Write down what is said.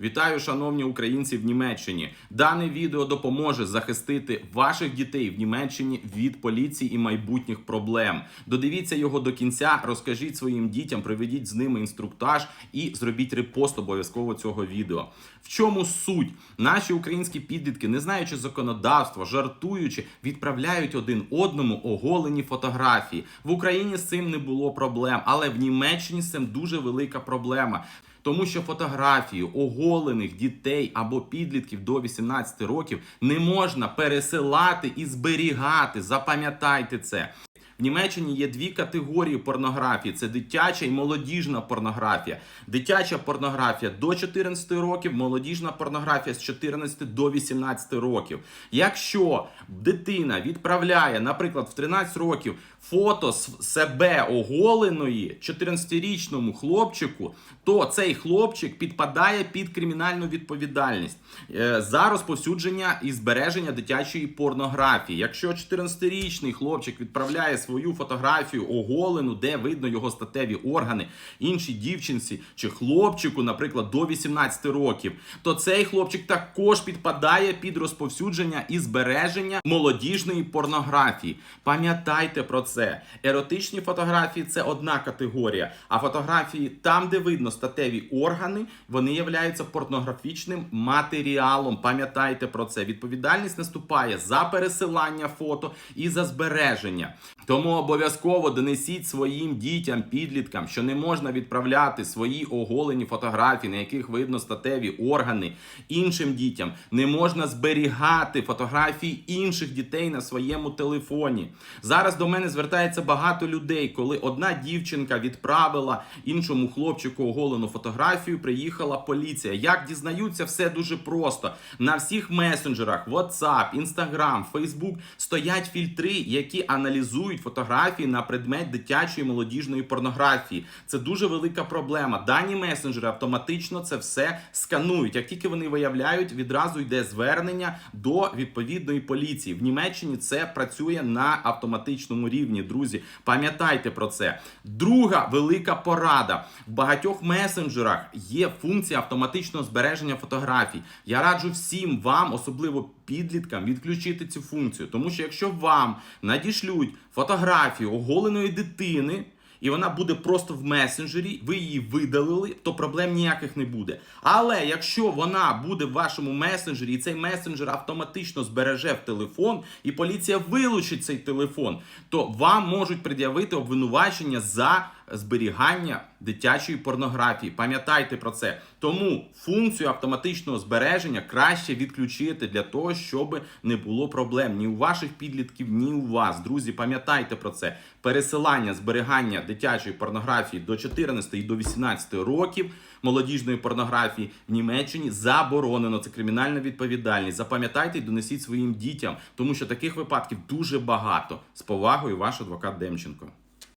Вітаю, шановні українці в Німеччині. Дане відео допоможе захистити ваших дітей в Німеччині від поліції і майбутніх проблем. Додивіться його до кінця, розкажіть своїм дітям, проведіть з ними інструктаж і зробіть репост обов'язково цього відео. В чому суть? Наші українські підлітки, не знаючи законодавства, жартуючи, відправляють один одному оголені фотографії. В Україні з цим не було проблем, але в Німеччині з цим дуже велика проблема. Тому що фотографію оголених дітей або підлітків до 18 років не можна пересилати і зберігати. Запам'ятайте це. В Німеччині є дві категорії порнографії: це дитяча і молодіжна порнографія. Дитяча порнографія до 14 років, молодіжна порнографія з 14 до 18 років. Якщо дитина відправляє, наприклад, в 13 років фото з себе оголеної 14-річному хлопчику, то цей хлопчик підпадає під кримінальну відповідальність е, за розповсюдження і збереження дитячої порнографії. Якщо 14-річний хлопчик відправляє свою фотографію оголену, де видно його статеві органи, іншій дівчинці чи хлопчику, наприклад, до 18 років, то цей хлопчик також підпадає під розповсюдження і збереження молодіжної порнографії. Пам'ятайте про це. Еротичні фотографії це одна категорія, а фотографії там, де видно статеві органи, вони являються порнографічним матеріалом. Пам'ятайте про це. Відповідальність наступає за пересилання фото і за збереження. Тому обов'язково донесіть своїм дітям, підліткам, що не можна відправляти свої оголені фотографії, на яких видно статеві органи іншим дітям. Не можна зберігати фотографії інших дітей на своєму телефоні. Зараз до мене звертається багато людей, коли одна дівчинка відправила іншому хлопчику оголену фотографію, приїхала поліція. Як дізнаються, все дуже просто. На всіх месенджерах, WhatsApp, Instagram, Facebook стоять фільтри, які аналізують фотографії на предмет дитячої молодіжної порнографії. Це дуже велика проблема. Дані месенджери автоматично це все сканують. Як тільки вони виявляють, відразу йде звернення до відповідної поліції. В Німеччині це працює на автоматичному рівні. Друзі, пам'ятайте про це. Друга велика порада в багатьох месенджерах є функція автоматичного збереження фотографій. Я раджу всім вам, особливо підліткам, відключити цю функцію, тому що якщо вам надішлють фотографію оголеної дитини. І вона буде просто в месенджері, ви її видалили, то проблем ніяких не буде. Але якщо вона буде в вашому месенджері, і цей месенджер автоматично збереже в телефон, і поліція вилучить цей телефон, то вам можуть пред'явити обвинувачення за зберігання дитячої порнографії. Пам'ятайте про це. Тому функцію автоматичного збереження краще відключити для того, щоб не було проблем ні у ваших підлітків, ні у вас. Друзі, пам'ятайте про це. Пересилання зберігання дитячої порнографії до 14 і до 18 років молодіжної порнографії в Німеччині заборонено. Це кримінальна відповідальність. Запам'ятайте і донесіть своїм дітям, тому що таких випадків дуже багато. З повагою, ваш адвокат Демченко.